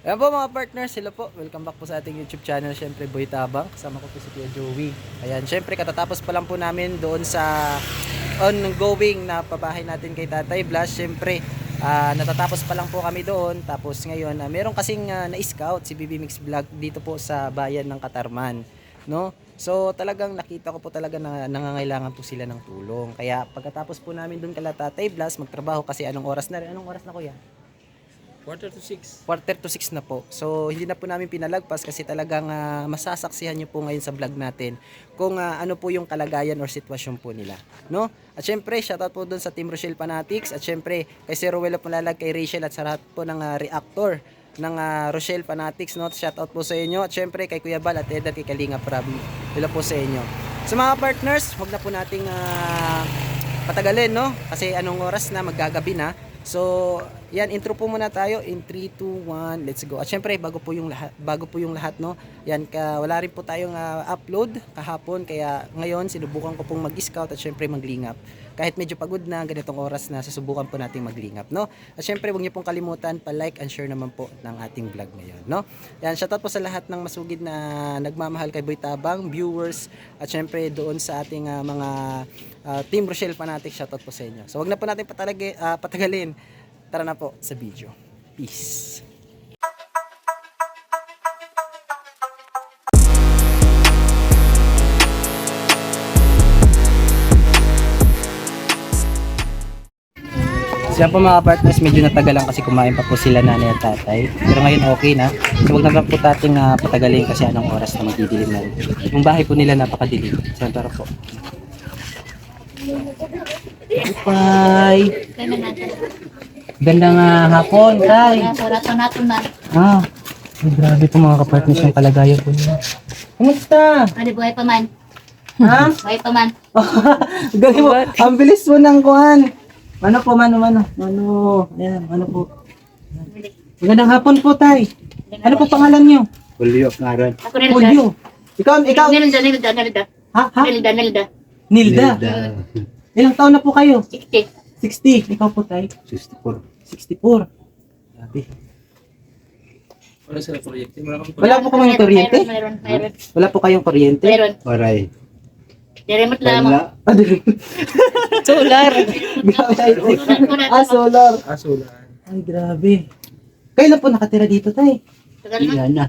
Ayan po mga partners, hello po. Welcome back po sa ating YouTube channel. Siyempre, Boy Tabang. Kasama ko po si Kuya Joey. Ayan, siyempre katatapos pa lang po namin doon sa ongoing na pabahay natin kay Tatay Blas. Siyempre, ah, natatapos pa lang po kami doon. Tapos ngayon, ah, meron kasing ah, na-scout si BB Mix Vlog dito po sa bayan ng Katarman. No? So talagang nakita ko po talaga na nangangailangan po sila ng tulong. Kaya pagkatapos po namin doon kala Tatay Blas, magtrabaho kasi anong oras na rin? Anong oras na kuya? Quarter to six. quarter to 6 na po. So, hindi na po namin pinalagpas kasi talagang ah, masasaksihan nyo po ngayon sa vlog natin kung ah, ano po yung kalagayan or sitwasyon po nila. No? At syempre, shoutout po doon sa Team Rochelle Fanatics at syempre kay Sir Ruelo Palalag, kay Rachel at sa lahat po ng ah, reactor ng ah, Rochelle Fanatics. No? Shoutout po sa inyo. At syempre kay Kuya Bal at Ed at kay Kalinga Prabi. Hello po sa inyo. Sa mga partners, huwag na po nating ah, patagalin, no? Kasi anong oras na, maggagabi na. So, yan, intro po muna tayo in 3, 2, 1, let's go. At syempre, bago po yung lahat, bago po yung lahat, no? Yan, ka, wala rin po tayong ah, upload kahapon, kaya ngayon, sinubukan ko pong mag-scout at syempre maglingap. Kahit medyo pagod na, ganitong oras na, susubukan po nating maglingap, no? At syempre, huwag niyo pong kalimutan, pa-like and share naman po ng ating vlog ngayon, no? Yan, shoutout po sa lahat ng masugid na nagmamahal kay Boy Tabang, viewers, at syempre doon sa ating ah, mga ah, Team Rochelle Fanatics, shoutout po sa inyo. So, wag na po natin patalagi, ah, patagalin. Tara na po sa video. Peace. Siya po mga partners, medyo natagalan kasi kumain pa po sila nanay at tatay. Pero ngayon okay na. So wag na lang po tating ah, patagalin kasi anong oras na magdidilim na. Yung bahay po nila napakadilim. Tara po. Bye! Gandang ah, hapon, tay. Surato natin man. Ah, ay, grabe po mga kapartners yung kalagayan po nila. Kumusta? Ano buhay pa man? Ha? Buhay pa man. Galing mo. Ang bilis mo ng kuhan. Ano po, mano, mano. Mano. Ayan, ano po. Magandang hapon po, tay. Ano po pangalan niyo? Julio ngaran. Ako Nelda. Julio. Ikaw, ikaw. Nelda, Nelda, Nelda. Ha? Ha? Nelda, Nelda. Nilda. Ilang taon na po kayo? 60. 60. Ikaw po, tay. 64. 64. Grabe. Wala sila proyekto. Wala kang Wala po kayong kuryente? Meron, meron, Wala po kayong kuryente? meron. Waray. Diremot lang. Wala. Ah, di- Solar. ah, solar. Asulan. Ay, grabe. Kayo lang po nakatira dito, tay. Tagal na. Ilan na.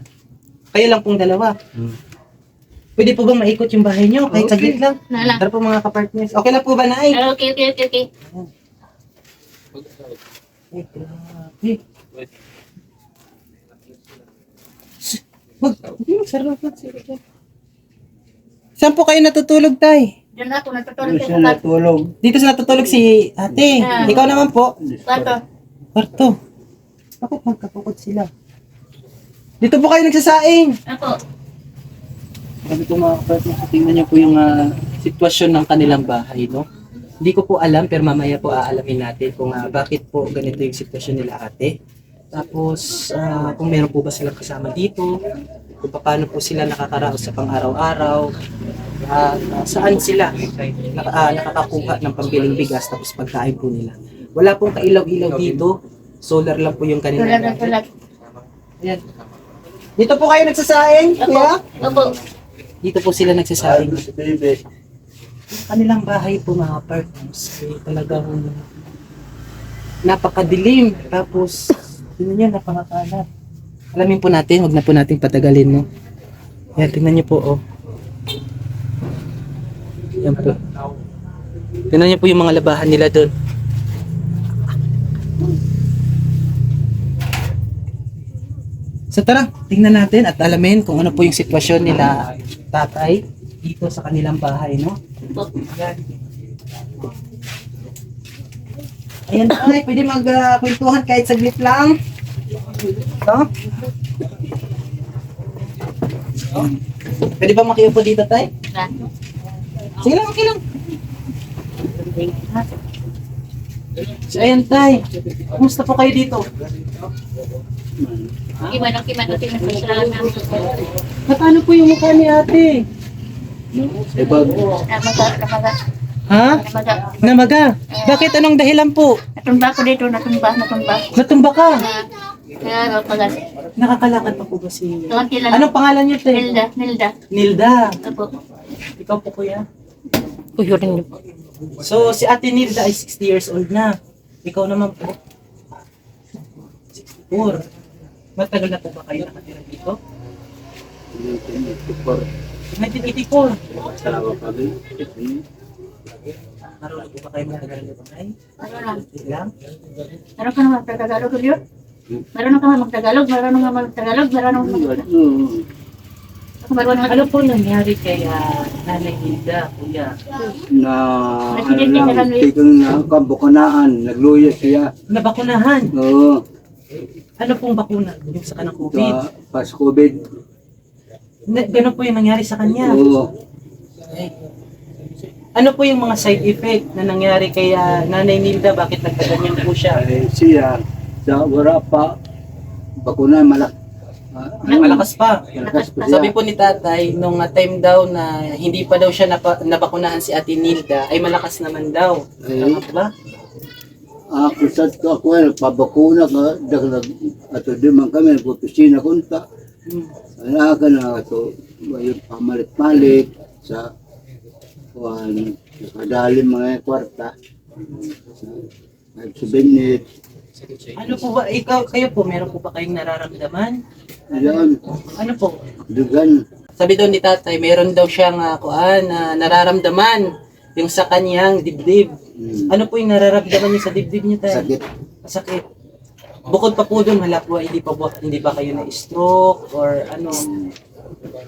Kayo lang pong dalawa. Hmm. Pwede po bang maikot yung bahay nyo? Kahit Okay. saglit lang. Nala. Tara po mga kapartners. Okay lang po ba, Nay? Ah, Okay, okay, okay, okay. Ay, grabe. Wag, hindi mo sarap lang sila dyan. Saan po kayo natutulog, Tay? Diyan ako natutulog sa siya natulog. Dito sa natutulog si ate. Ah. Ikaw naman po. Kwarto. Kwarto. Bakit magkapukod sila? Dito po kayo nagsasaing. Ako. Sabi ko mga kapatid, tingnan niyo po yung ah, sitwasyon ng kanilang bahay, no? Hindi ko po alam, pero mamaya po aalamin natin kung ah, bakit po ganito yung sitwasyon nila ate. Tapos, ah, kung meron po ba silang kasama dito, kung paano po sila nakakaraos sa pang-araw-araw, ah, saan sila naka, ah, nakakakuha ng pambiling bigas tapos pagkain po nila. Wala pong kailaw-ilaw dito, solar lang po yung Tulad na tulad. Ayan. Dito po kayo nagsasaing, kuya? Ako. Dito po sila nagsasaing. Si baby. kanilang bahay po mga partners ay talagang napakadilim. Tapos tingnan nyo napakakalat. Alamin po natin wag na po natin patagalin no? Yan tingnan nyo po oh. Yan po. Tingnan nyo po yung mga labahan nila doon So tara, tingnan natin at alamin kung ano po yung sitwasyon nila tatay dito sa kanilang bahay, no? Ayan. Ayan tay, pwede magkwentuhan kahit saglit lang. Ito. Pwede ba makiupo dito tay? Sige lang, okay lang. So ayan tay, kumusta po kayo dito? Kiman, okay man, okay man. Salamat. Na paano po yung mukha ni ate? Ibag. Namaga, namaga. Ha? Namaga. Namaga. Bakit anong dahilan po? Natumba ko dito, natumba, natumba. Natumba ka. Kaya magat. Nakakalakad pa po ba si... Anong pangalan niyo, te? Nilda, Nilda. Nilda. Opo. Ikaw po, kuya. Kuyo rin niyo. So, si Ate Nilda ay 60 years old na. Ikaw naman po. 64. Matagal na po ba kayo nakatira dito? 1984. Salamat kami. Marunong po ba kayo mag-Tagalog ba kayo? Marunong. Lang? Meron ka naman magtagalog yun? Meron ka naman magtagalog, meron ka magtagalog, meron ka Hmm. marunong Ano po nangyari kay ah, Nanay Nilda, kuya? Na ano na lang, tikang na kabukanaan, nagluya siya. Nabakunahan. Oo, Ano pong bakuna? Yung sa kanang COVID? sa pas-COVID. Na, ganun po yung nangyari sa kanya. Oo. Ano po yung mga side effect na nangyari kay ah, Nanay Nilda? Bakit nagkaganyan po siya? Ay, siya, sa wala pa, bakuna malak. ah, Ay, malakas pa. malakas pa siya. Sabi po ni tatay, nung ah, time daw na hindi pa daw siya napa, nabakunahan si Ate Nilda, ay malakas naman daw. Tama po ba? Ako sa ako ay nagpabakuna ka, dagdag, ato di man kami, nagpupisina kunta. Hmm. Wala ka na ato, yung pamalit-malit sa kuhan, nakadalim mga kwarta. Sa nagsubenit. Ano po ba, ikaw, kayo po, meron po ba kayong nararamdaman? Yan, Ano po? dugan. Sabi daw ni tatay, meron daw siyang uh, kuan, na nararamdaman yung sa kanyang dibdib. Hmm. Ano po yung nararamdaman niyo sa dibdib niyo tayo? Sakit. Sakit. Bukod pa po doon, hala po, hindi pa, po, hindi ba kayo na-stroke or ano?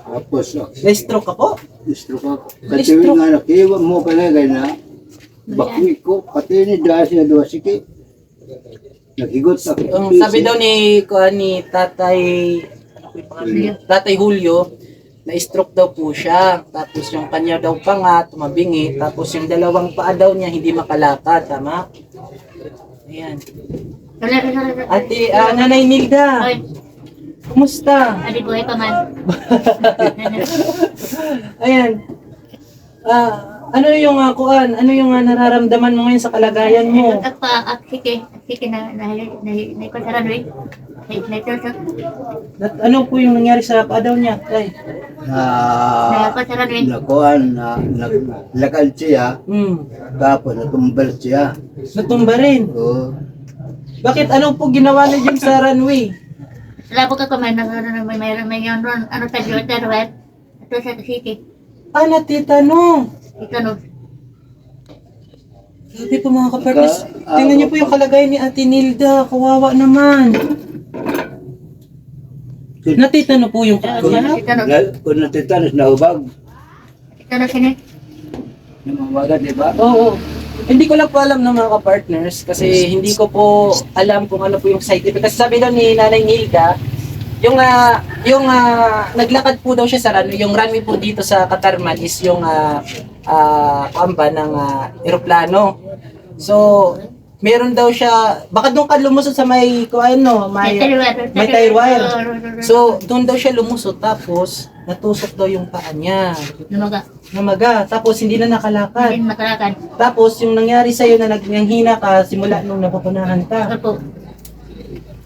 Tapos, ah, Na-stroke ka po? Istro ka. Kasi Istro. nga nakiwa mo ka na gay na. Bakmi ko, pati ni Dasi na doon sige. Nakigot ako. Ang sabi daw ni kuan ni Tatay ano po yung pangalan? Tatay Julio na stroke daw po siya. Tapos yung kanya daw panga tumabingi, tapos yung dalawang paa daw niya hindi makalakad, tama? Ayan. Ate, ah, Nanay Nilda, Oy, kumusta? adi buhay pa man. Ayan. Ah, ano yung uh, kuan? Ano yung ah, nararamdaman mo ngayon sa kalagayan mo? At pa, ak, sige, sige na, na, na, na, na. Na, na. At ano po yung nangyari sa paa daw niya? Tay? Na, Na, konsaran, Luis. nakuhan na, naglakad siya. Hmm. Tapos natumbal siya. Natumba rin. Oo. Bakit ano po ginawa niyo dyan sa runway? Labo ka kumain ng ano, may mayroon may yun ron, ano sa Jordan, right? Ito sa city. Ah, natitanong. Ito no. Sabi po mga kapartners, Ah, tingnan niyo po yung kalagayan ni Ate Nilda. Kawawa naman. Natitano po yung Kung natitanas na hubag, Ito no sini. namawagan, di ba? Oo. Hindi ko lang po alam ng mga ka-partners kasi hindi ko po alam kung ano po yung side effect. Kasi sabi daw ni Nanay Nilda, yung ah, yung ah, naglakad po daw siya sa runway, yung runway po dito sa Katarman is yung uh, uh, kamba ng ah, eroplano. So, meron daw siya, baka doon ka lumusot sa may, kung ano, may, May tie wire. So, doon daw siya lumusot tapos natusok daw yung paa niya. Lumaga. Namaga, tapos hindi na nakalakad. Hindi makalakad. Tapos yung nangyari sa iyo na nagnanghina ka simula nung napupunahan ka, Opo.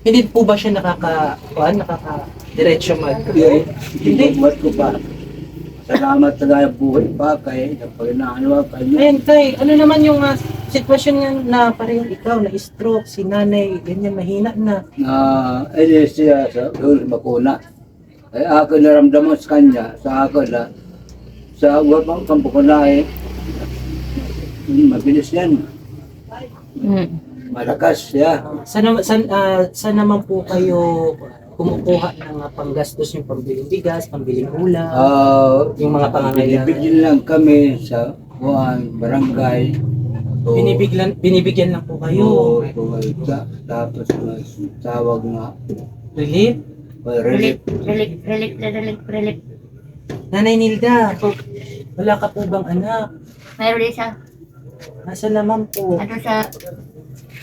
hindi po ba siya nakaka kuan, nakaka diretso mag Hindi, hindi pa. Salamat sa gaya buhay pa kay napaginaano ka niya. Ayun, tay, ano naman yung uh, sitwasyon niya na parehong ikaw, na stroke, si nanay, ganyan, mahina na. na ele siya sa doon sa bakuna. Ay ako naramdaman sa kanya, sa ako na sa wapang kampukuna eh, mabilis yan. Mm. Malakas siya. Saan, naman- saan, ah, saan naman po kayo kumukuha ng uh, panggastos yung pambiling bigas, pambiling ulam, Ah, yung mga pangangailangan? binibigyan lang kami sa buwan, barangay. So, Binibigyan, binibigyan lang po kayo. Oo, so, ta- tapos mas tawag na Relief? well, relief. Relief, relief, relief, relief, relief. Nanay Nilda, wala ka po bang anak? Mayroon din siya. Nasa naman po? Ano sa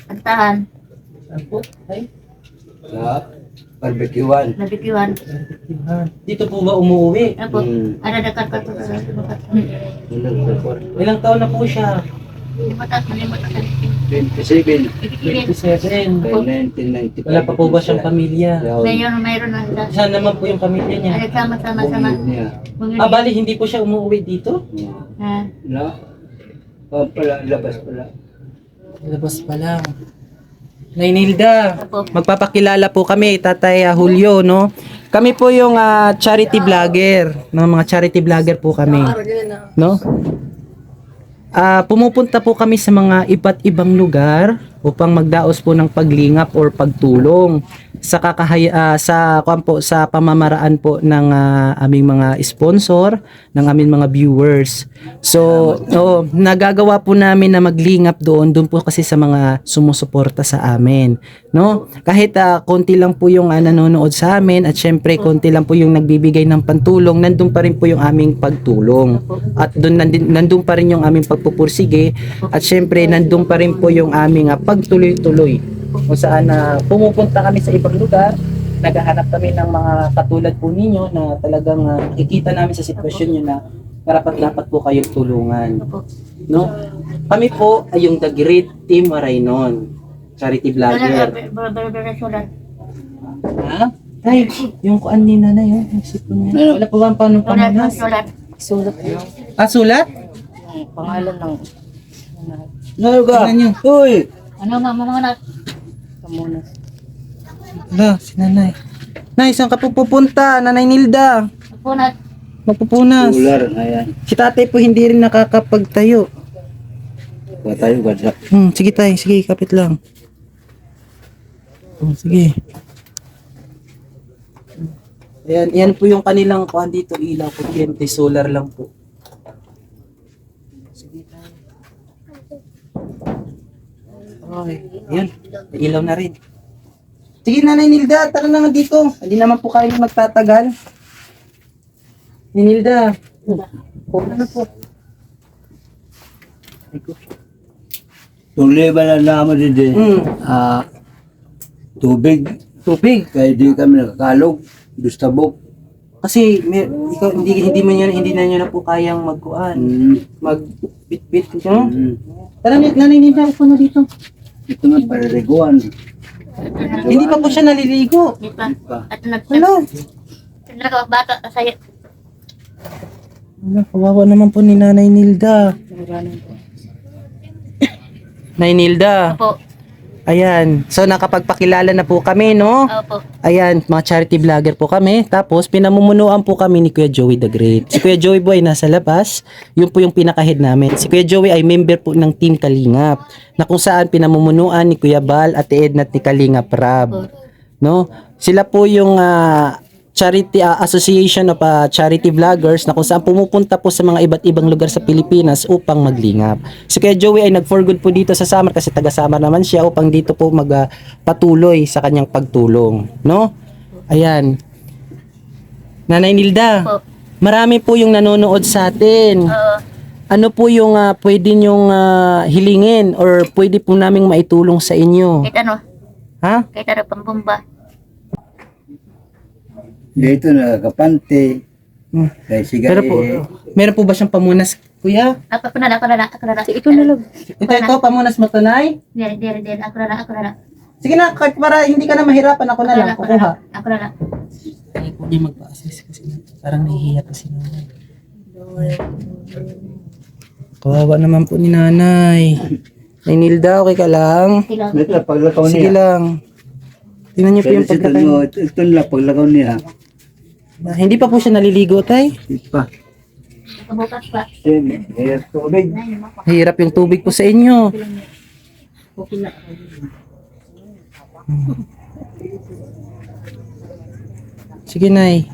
antahan, Saan po? Ay, sa barbecuean. nabikiwan. Dito po ba umuwi? Apo, Hmm. ano dekat ka to sa lumakat. Ilang taon na po siya? Limutan, malimutan. 27. 27. Kaya 1995. Wala pa po ba siyang pamilya? Mayroon, mayroon na sila. Saan naman po yung pamilya niya? Ano sama-sama-sama. niya. Ah, bali, hindi po siya umuwi dito? Ah, Na? Oh, pala, labas pala. Labas pa lang. Opo. magpapakilala po kami, Tatay ah, Julio, no? Kami po yung ah, charity vlogger, no? Mga charity vlogger po kami. No? Ah, pumupunta po kami sa mga iba't ibang lugar upang magdaos po ng paglingap or pagtulong sa kakahay ah, sa kuwan po sa pamamaraan po ng ah, aming mga sponsor, ng aming mga viewers. So, oh, nagagawa po namin na maglingap doon, doon po kasi sa mga sumusuporta sa amin, no? Kahit ah, konti lang po yung ah, nanonood sa amin at syempre konti lang po yung nagbibigay ng pantulong, nandun pa rin po yung aming pagtulong. At doon nandun, nandun pa rin yung aming pagpupursige at syempre nandun pa rin po yung aming ah, pagtuloy-tuloy kung saan na pumupunta kami sa ibang lugar naghahanap kami ng mga katulad po ninyo na talagang ah, nakikita namin sa sitwasyon nyo na karapat dapat po kayong tulungan. No? Kami po ay yung The Great Team Marainon. Charity vlogger. Ha? Tay, yung kuan ni nanay, yung sipon niya. Wala pa ba ang Sulat, pamanas? sulat. Ah, sulat? Pangalan ng Ano nyo. Uy! Ano mga mga anak? Kamunas. Wala, si nanay. Nay, saan ka po pupunta? Nanay Nilda. Punat. Magpupunas. Ular, ayan. Si tatay po hindi rin nakakapagtayo. Huwag tayo ganda. Hmm, sige tay, sige, kapit lang. Oh, sige. Ayan, yan po yung kanilang kuhan dito, ilaw, kuryente, solar lang po. Sige tay. Okay, may ilaw na rin. Sige nanay Nilda, tara na nga dito. Hindi naman po kayo magtatagal. Ni Nilda. Oh, ano po? Kung liba na naman din din, Hmm, ah, tubig. tubig. Kaya di kami nakakalog. Gustabok. Kasi may, ikaw hindi hindi mo yan hindi na niyo na po kayang magkuan, Mm. Magbitbit no? Mm. Tara nanay nila upo na dito. Ito nga, parariguan. Hindi pa po siya naliligo. Di ba? Pa. At nag... Hello. Nagkawag bata saya. Wala, kawawa naman po ni Nanay Nilda. Nay Nilda. Opo. Ayan. So nakapagpakilala na po kami, no? Opo. Ayan, mga charity vlogger po kami. Tapos, pinamumunuan po kami ni Kuya Joey the Great. Si Kuya Joey po ay nasa labas. Yun po yung pinaka-head namin. Si Kuya Joey ay member po ng Team Kalingap. Na kung saan pinamumunuan ni Kuya Bal, Ate Edna at ni Kalingap Rab. No? Sila po yung ah, charity ah, association of ah, charity vloggers na kung saan pumupunta po sa mga iba't ibang lugar sa Pilipinas upang maglingap. Si Kuya Joey ay nag-for good po dito sa Samar kasi taga Samar naman siya upang dito po magpatuloy sa kanyang pagtulong, no? Ayan. Nanay Nilda, marami po yung nanonood sa atin. Ano po yung ah, pwede nyong ah, hilingin or pwede po naming maitulong sa inyo? Kahit ano. Ha? Kahit ano pambomba. Dito nakakapante. Hmm. Kaya siga Pero po, eh. meron po ba siyang pamunas, kuya? Ako na lang, ako na lang, ako na lang. Ikaw na lang. Ito, ito, pamunas mo tunay? Dere, dere, dere. Ako na lang, ako na lang. Sige na, kahit para hindi ka na mahirapan, ako na lang, Ako na kukuha. Ako na lang. Ay, kung di magpa-assist kasi parang nahihiya kasi nanay. Kawawa naman po ni nanay. Nay Nilda, okay ka lang? Ito, Sige lang. Tingnan niyo po Pero yung ito, pagkakain. no, ito na, paglakaw niya. Ah, Hindi pa po siya naliligo, tay. Ito pa. Kabukas pa. Sige, eh, tubig. Hirap yung tubig po sa inyo. Sige, nay.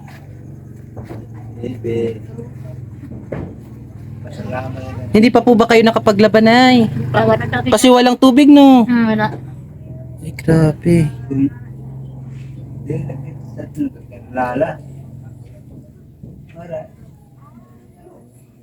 Na. Hindi pa po ba kayo nakapaglaban, nay? Na. Kasi walang tubig, no? Hmm, wala. Ay, grabe. Lala.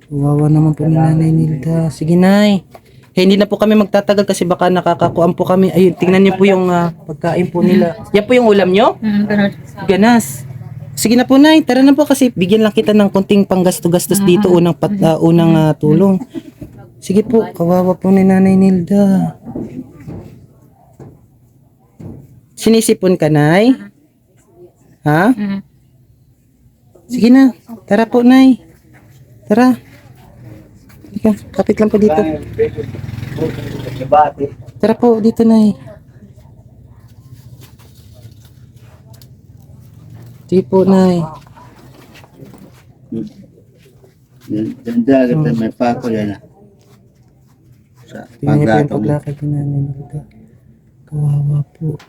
Wawa naman po ni Nanay Nilda. Sige, Nay. Eh, hindi na po kami magtatagal kasi baka nakakakuan po kami. Ayun, tingnan niyo po yung ah, pagkain po nila. Yan po yung ulam? Hmm, ganun. Ganas. Sige na po, Nay. Tara na po kasi bigyan lang kita ng konting panggasto-gastos dito unang pat, ah, unang ah, tulong. Sige po, kawawa po ni Nanay Nilda. Sinisipon ka, Nay? Ha? Mm. Sige na. Tara po, Nay. Tara. Ika, kapit lang po dito. Tara po, dito, Nay. Sige po, Nay. Danda kita may pako yan. Sa Tingnan niyo po Nanay Nilda. Kawawa po.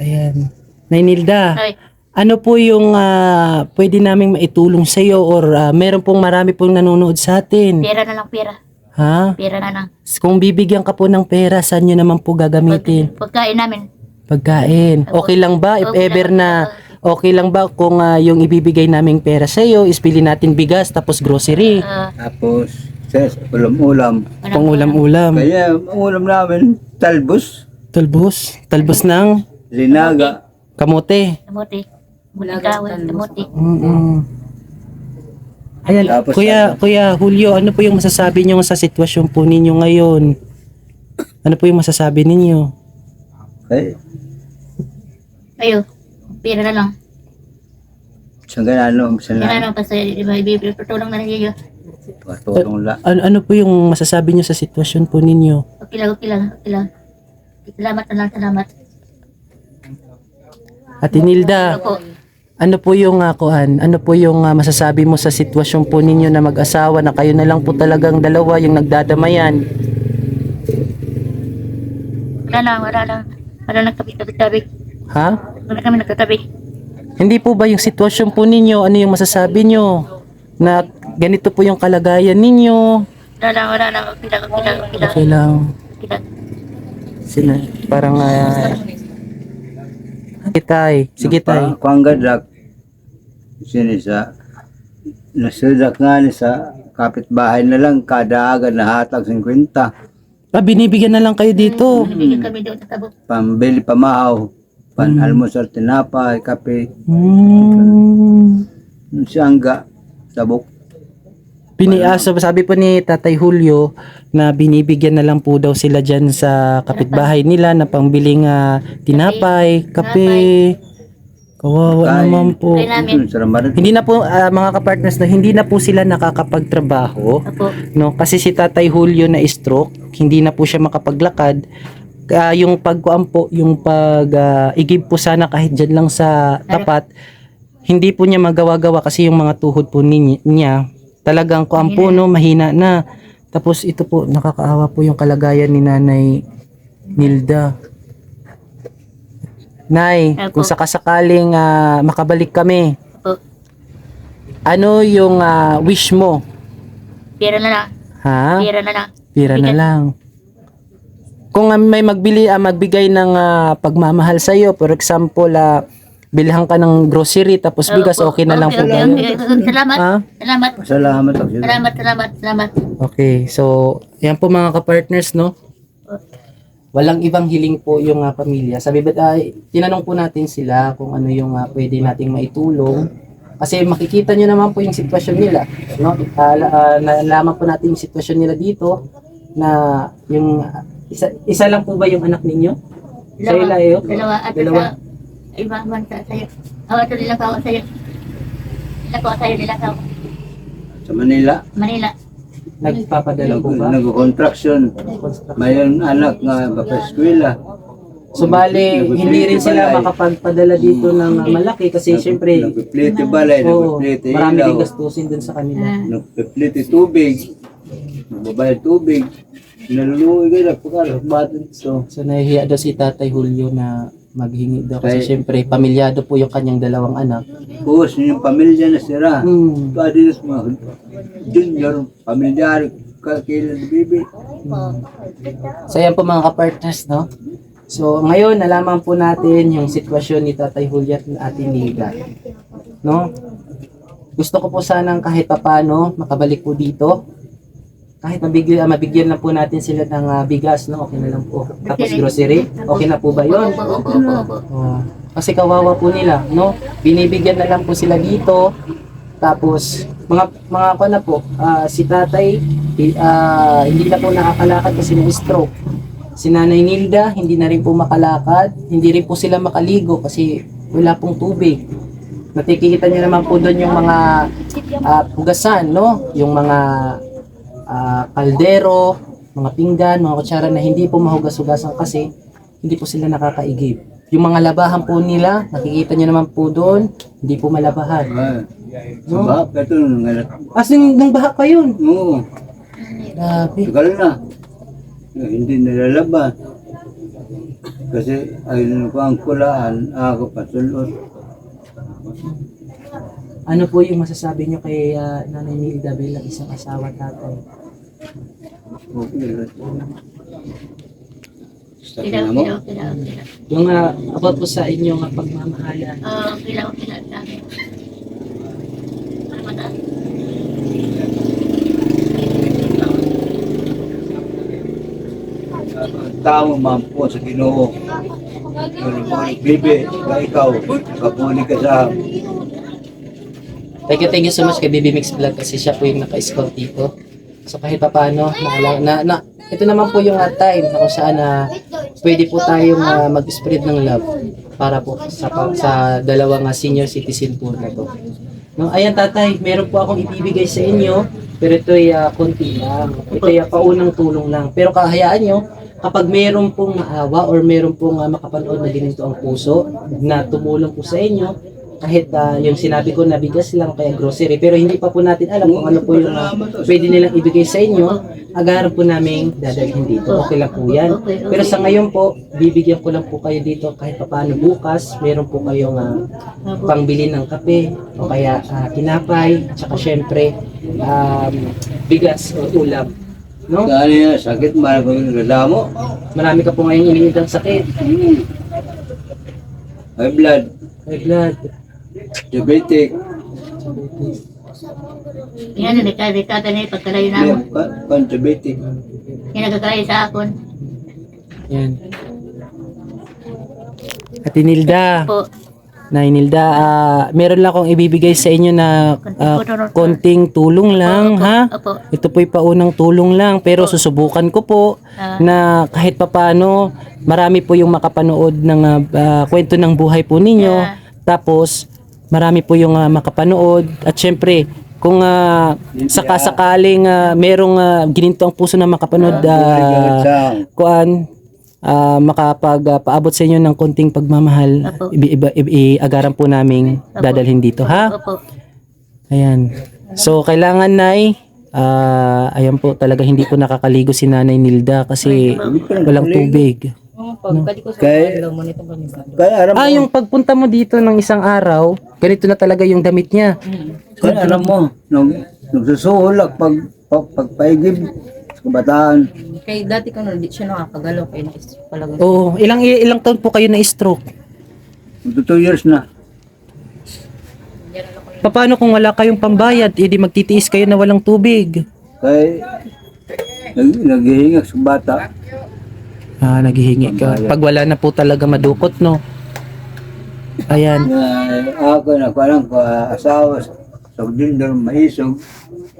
Ayan. Nay Nilda. Ay, Ano po yung ah, pwede naming maitulong sa iyo or ah, meron pong marami pong nanonood sa atin? pera na lang, pera. Ha? Pera na lang. Kung bibigyan ka po ng pera, saan nyo naman po gagamitin? Pag, pagkain namin. Pagkain. Okay lang ba if Okay ever lang. na okay lang ba kung ah, yung ibibigay naming pera sa iyo is pili natin bigas tapos grocery, Uh, Tapos, sa ulam-ulam. pang ulam-ulam, Kaya, ang ulam namin, talbos, talbos, talbos ng linaga. kamote. Kamuti. Kahoy, kamuti. Mm-mm. Ayan, Tapos Kuya, Kuya Julio, ano po yung masasabi niyo sa sitwasyon po ninyo ngayon? Ano po yung masasabi ninyo? Kaya, Ayo, pera na lang. sa ganano, sa Pera na lang, kasi iba ibibigay tutulong na lang yun. patulong la. Ano, ano po yung masasabi niyo sa sitwasyon po ninyo? Okay lang, okay lang, okay lang. Salamat na lang, salamat. Ate Nilda, Ano po? Ano po yung uh, kuan? Ano po yung ah, masasabi mo sa sitwasyon po ninyo na mag-asawa na kayo na lang po talagang dalawa yung nagdadamayan? Wala lang, wala lang. Wala lang tabi-tabi-tabi. Ha? Wala kami nagtatabi. Hindi po ba yung sitwasyon po ninyo, ano yung masasabi nyo? Na ganito po yung kalagayan ninyo? Wala lang, wala lang. Okay lang, okay lang, okay lang. Okay lang. Okay lang. Sina, parang uh, Sige tay, sige tay. Panggadak, sinisa, nasudak nga ni sa kapitbahay na lang, kada aga na hatag 50. Ah, binibigyan na lang kayo dito. Bibigyan kami doon sa tabo. Pambili pamahaw, pan almusal tinapay, kape, Hmm. siyangga, sabok. Piniaso, sabi po ni Tatay Julio na binibigyan na lang po daw sila dyan sa kapitbahay nila na pangbiling ah, tinapay, kape. Kawawa Kain. naman po. Kaya namin. Sa ramadan, Hindi na po ah, mga kapartners na hindi na po sila nakakapagtrabaho. Opo. No, kasi si Tatay Julio na stroke, hindi na po siya makapaglakad. Kaya yung pagkuan po, yung pag ah, igib po sana kahit dyan lang sa tapat, hindi po niya magawa-gawa kasi yung mga tuhod po ni- niya, talagang kuan po no, mahina na. Tapos ito po, nakakaawa po yung kalagayan ni Nanay Nilda. Nay, Opo. kung sakasakaling ah, makabalik kami, Opo. ano yung ah, wish mo? Pera na lang. Ha? Pera na lang. Pira na lang. Kung ah, may magbili, ah, magbigay ng ah, pagmamahal sa iyo, for example, ah, bilhan ka ng grocery tapos bigas, Opo. okay na lang po ba? okay. Salamat. Salamat. salamat. Salamat, salamat, salamat. Okay, so yan po mga ka-partners, no? Walang ibang hiling po yung ah, pamilya. Sabi ba, ah, tinanong po natin sila kung ano yung ah, pwede nating maitulong. Kasi makikita nyo naman po yung sitwasyon nila. No? La- ah, nalaman po natin yung sitwasyon nila dito na yung ah, isa, isa lang po ba yung anak ninyo? Sa Dalawa. ilayo? Dalawa. At Dalawa. Sa iba man sa sa'yo. Oh, ito nila ako sa'yo. Nila ko sa'yo, nila ko. Sa Manila, Manila. Nagpapadala po ba? nag-contraction. Mayroon anak nga baka-eskwela. So bale, hindi rin sila makapagpadala dito ng ah, malaki kasi syempre, Nagpipliti balay, Oo, nagpipliti marami ilaw. din gastusin dun sa kanila. Ah, Nagpipliti tubig. Nagbabayad tubig. Naluluwi ka na, pagkakas, batin. So, So nahihiya daw si Tatay Julio na maghingi daw kasi Kay- syempre pamilyado po yung kanyang dalawang anak. Puhos yung pamilya na sira. Hmm. Pwede na sa mga junior, pamilyar, kakilan na bibi. So yan po mga kapartners, no? So ngayon nalaman po natin yung sitwasyon ni Tatay Julio at Ate Nilda. No? Gusto ko po sanang kahit papano makabalik po dito. Kahit mabigyan, mabigyan na po natin sila ng ah, bigas, no? Okay na lang po. Tapos grocery, okay na po ba yun? Opo, opo, opo, opo. Oh, kasi kawawa po nila, no? Binibigyan na lang po sila dito. Tapos, mga mga ko na po, ah, si tatay, ah, hindi na po nakakalakad kasi ng stroke. Si Nanay Nilda, hindi na rin po makalakad. Hindi rin po sila makaligo kasi wala pong tubig. Natikikita niyo naman po doon yung mga ah, pugasan, no? Yung mga ah, kaldero, mga pinggan, mga kutsara na hindi po mahugas-hugasan kasi hindi po sila nakakaigib. Yung mga labahan po nila, nakikita niyo naman po doon, hindi po malabahan. Ay, sabak ka ito nung anak. As in, nang baha pa yun. Oo, Grabe. tagal na. Hindi nilalaban. Kasi ayun ko ang kulaan, ako pasulot. Ano po yung masasabi niyo kay ah, Nanay Nilda bilang isang asawa tatay? Okay, Kila, mo? kila, kila, kila. Yung ah, about po sa inyong ah, pagmamahalan. Oo, kila, kila, kila. Ano ba na? tao man po sa Ginoo. Bibi, ka ikaw, kapuli ka sa Thank you, thank you so much kay Baby Mix Vlog kasi siya po yung naka-scout dito. So kahit pa paano, na, na, na, ito naman po yung uh, time na kung saan na pwede po tayong ah, mag-spread ng love para po sa, sa dalawang ah, senior citizen po na to. No, ayan tatay, meron po akong ibibigay sa inyo, pero ito ay ah, konti lang. Ito ay ah, paunang tulong lang. Pero kahayaan nyo, kapag meron pong maawa or meron pong ah, makapanood na ganito ang puso na tumulong po sa inyo, kahit ah, yung sinabi ko na bigas lang kaya grocery, pero hindi pa po natin alam kung ano po yung ah, pwede nilang ibigay sa inyo, agaran po namin dadalhin dito. Okay lang po yan. Pero sa ngayon po, bibigyan ko lang po kayo dito kahit paano bukas, meron po kayong ah, pangbili ng kape o kaya ah, tinapay, at saka syempre um, bigas o ulam. No? Kaya niya, sakit man ako yung mo. Marami ka po ngayon iniindang sakit. High blood, High blood. Diabetic, Yan, dekada na yung pagkalayo na mo. pan-diabetic. Yan, nagkakalayo sa akon. Yan. Ate Nilda, Po, Nay Nilda, ah, meron lang akong ibibigay sa inyo na ah, konting tulong lang, ha? opo. Ito po'y paunang tulong lang, pero susubukan ko po Ah. na kahit papano, marami po yung makapanood ng ah, ah, kwento ng buhay po ninyo. Yeah. Tapos, marami po yung ah, makapanood. At syempre, kung uh, sakasakaling ah, merong uh, gininto ang puso na makapanood, Sa kuan ah, makapag-paabot sa inyo ng konting pagmamahal, iagaran po namin dadalhin dito, ha? Ayan. So, kailangan, Nay, ah, ayan po, talaga hindi po nakakaligo si Nanay Nilda kasi walang tubig. Oh, pagkadi ko sa Kay- ilaw mo nito ganito. Kaya alam mo, Ah, yung pagpunta mo dito ng isang araw, ganito na talaga yung damit niya. kaya alam mo, nung nagsusulak pag, pag pagpaigib sa kabataan, Kay dati ko na di siya nakakagalaw kay nakis palaga. Oo, ilang ilang taon po kayo na stroke? magto two years na. Paano kung wala kayong pambayad, edi magtitiis kayo na walang tubig? Kaya nag, naghihingak sa bata. Ah, naghihingi ka. Pag wala na po talaga madukot, no? Ayan. Ako na parang ko asawa sa sa dindor maisog,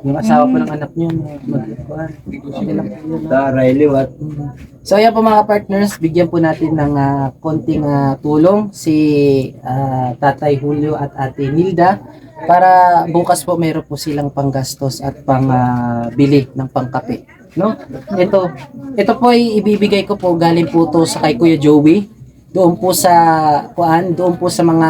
Yung asawa po ng anak niyo, magkuhan. Okay lang po yun, no? taray liwat. So ayan po mga partners, bigyan po natin ng ah, konting ah, tulong si ah, Tatay Julio at Ate Nilda para bukas po meron po silang panggastos at pang ah, bili ng pangkape. No? Ito, ito po ay ibibigay ko po galing po to sa kay Kuya Joey. Doon po sa kuan, doon po sa mga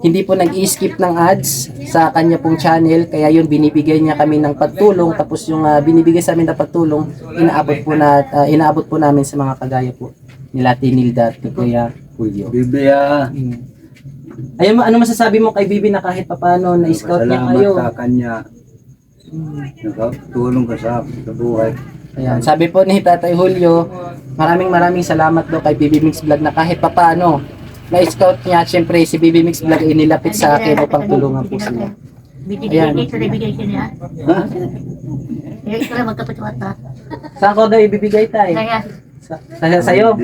hindi po nag-skip ng ads sa kanya pong channel kaya yun binibigay niya kami ng pagtulong tapos yung ah, binibigay sa amin na pagtulong inaabot po na ah, inaabot po namin sa mga kagaya po nila Tinilda at ni Kuya Julio. Bibaya, Mm. Ayun, ano masasabi mo kay Bibi na kahit papano na scout niya salamat kayo? sa kanya. Nakatulong ka sa, sa buhay. Ayan, sabi po ni Tatay Julio, maraming maraming salamat do kay BB Mix Vlog na kahit papano na-scout niya, syempre si BB Mix Vlog ay nilapit sa akin upang tulungan po sila. Ayan. Ha? Saan ko daw ibibigay tayo? Sa, sa, sa'yo?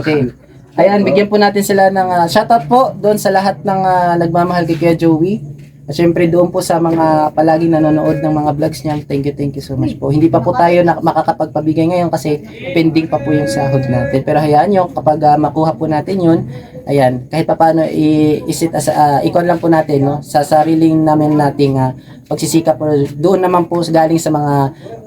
Okay. Ayan, bigyan po natin sila ng ah, shoutout po doon sa lahat ng ah, nagmamahal kay Kuya Joey. At syempre doon po sa mga palaging nanonood ng mga vlogs niya, thank you, thank you so much po. Hindi pa po tayo na, makakapagpabigay ngayon kasi pending pa po yung sahod natin. Pero hayaan nyo, kapag ah, makuha po natin yun, ayan, kahit pa paano i-isit as, uh, ikon lang po natin, no? Sa sariling namin nating ah, pagsisikap po, doon naman po galing sa mga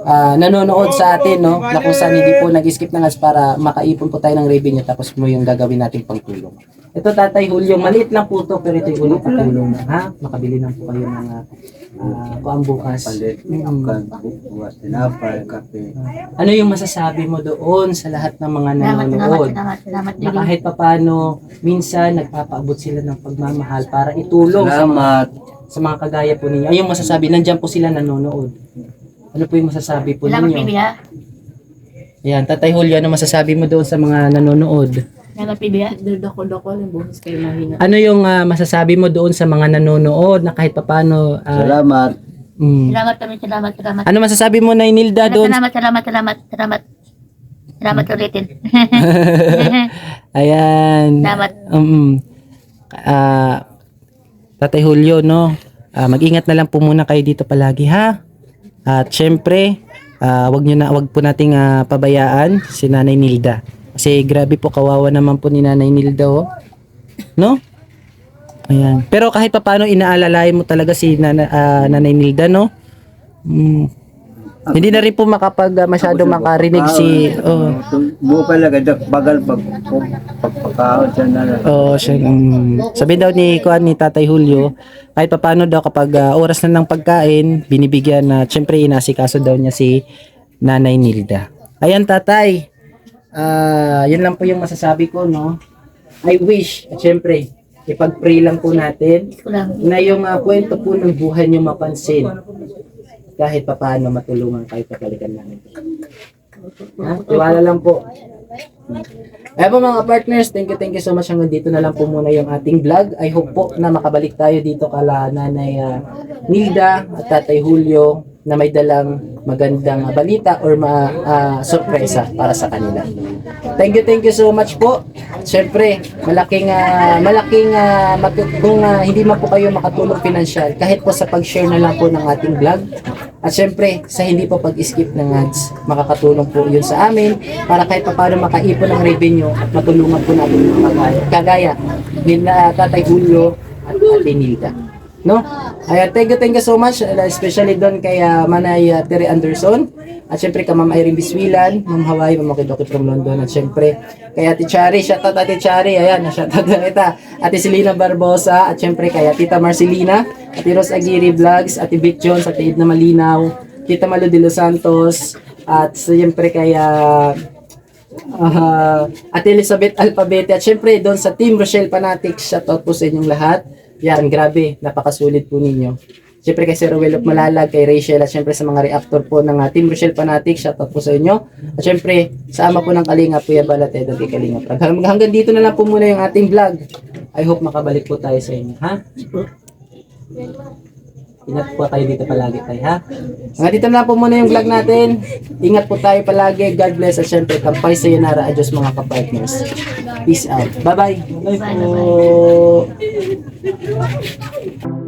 ah, nanonood sa atin, no? Na kung saan hindi po nag-skip ng ads para makaipon po tayo ng revenue tapos mo yung gagawin nating pangtulong. Ito Tatay Julio, maliit lang po to pero ito yung tulong na, ha? Makabili lang po kayo ng uh, kuang bukas. Palit, Mm. kan, buwas, tinapay, kape. Ano yung masasabi mo doon sa lahat ng mga Salamat, salamat, nanonood? salamat, salamat. Na kahit papano, minsan nagpapaabot sila ng pagmamahal para itulong sa mga, Salamat. sa mga kagaya po ninyo. Ay, yung masasabi, nandyan po sila nanonood. Ano po yung masasabi po Salamat, ninyo? Bibi, ha? Ayan, Tatay Julio, ano masasabi mo doon sa mga nanonood? Salamat, Bibi, ha? Dako-dako yung buhos kayo mahina. Ano yung ah, masasabi mo doon sa mga nanonood na kahit papano... ah, Salamat. mm. Salamat kami, salamat, salamat. Ano masasabi mo na Inilda doon? Salamat, salamat, salamat, salamat. Salamat ulitin. Ayan. Salamat. Um, ah, Tatay Julio, no? Ah, mag-ingat na lang po muna kayo dito palagi, ha? At syempre, ah, wag nyo na, wag po nating ah, pabayaan si Nanay Nilda. Kasi grabe po, kawawa naman po ni Nanay Nilda, oh. No? Ayan. Pero kahit pa paano, inaalalayan mo talaga si Nana, ah, Nanay Nilda, no? Mm. Hindi na rin po makapag ah, masyado makarinig si... Oh. Buo pala ganda bagal pag pagpakaon siya na. Oo, siya. Mm, sabi daw ni Kuan ni Tatay Julio, kahit paano daw kapag ah, oras na ng pagkain, binibigyan na syempre inasikaso daw niya si Nanay Nilda. Ayan Tatay. Ah, yun lang po yung masasabi ko, no. I wish, at syempre, ipag-pray lang po natin na yung ah, kwento po ng buhay niyo mapansin. Kahit papaano matulungan kayo pagkalikan namin. Ha? Tiwala lang po. Kaya po mga partners, thank you, thank you so much. Hanggang dito na lang po muna yung ating vlog. I hope po na makabalik tayo dito kala Nanay ah, Nilda at Tatay Julio na may dalang magandang balita or ma, ah, sorpresa para sa kanila. Thank you, thank you so much po. Siyempre, malaking ah, malaking matu- kung ah, hindi man po kayo makatulong pinansyal, kahit po sa pag-share na lang po ng ating vlog. At syempre, sa hindi po pag-skip ng ads, makakatulong po yun sa amin para kahit pa paano makaipon ng revenue at matulungan po natin mga kagaya, ni na Tatay Julio at Ate Nilda. No? Ay, thank you, thank you so much, uh, especially doon kay uh, Manay uh, Terry Anderson. At syempre kay Ma'am Irene Biswilan, Ma'am Hawaii, Ma'am Okidoki from London. At syempre kay Ate Chari, shout out Ate Chari, ayan, shout out na kita. Ate Selena Barbosa, at syempre kay Tita Marcelina, Ate Rose Aguirre Vlogs, Ate Vic Jones, Ate Edna Malinaw, Tita Malu de Los Santos, at syempre kay uh, Ah, Ate Elizabeth Alphabete at syempre doon sa Team Rochelle Fanatics shoutout po sa inyong lahat yan grabe napakasulit po ninyo syempre kay Sir Ruel of Malalag kay Rachel at syempre sa mga reactor po ng ah, Team Rochelle Fanatics shoutout po sa inyo at syempre sa ama po ng Kalinga Kuya Balated at Kalinga Prag hanggang hanggang dito na lang po muna yung ating vlog I hope makabalik po tayo sa inyo ha Ingat po tayo dito palagi tayo, ha? Hanggang dito na po muna yung vlog natin. Ingat po tayo palagi. God bless at syempre, kampay sa Yanara. Adios mga kapartners. Peace out. Bye-bye. Bye Bye, po. Thank you.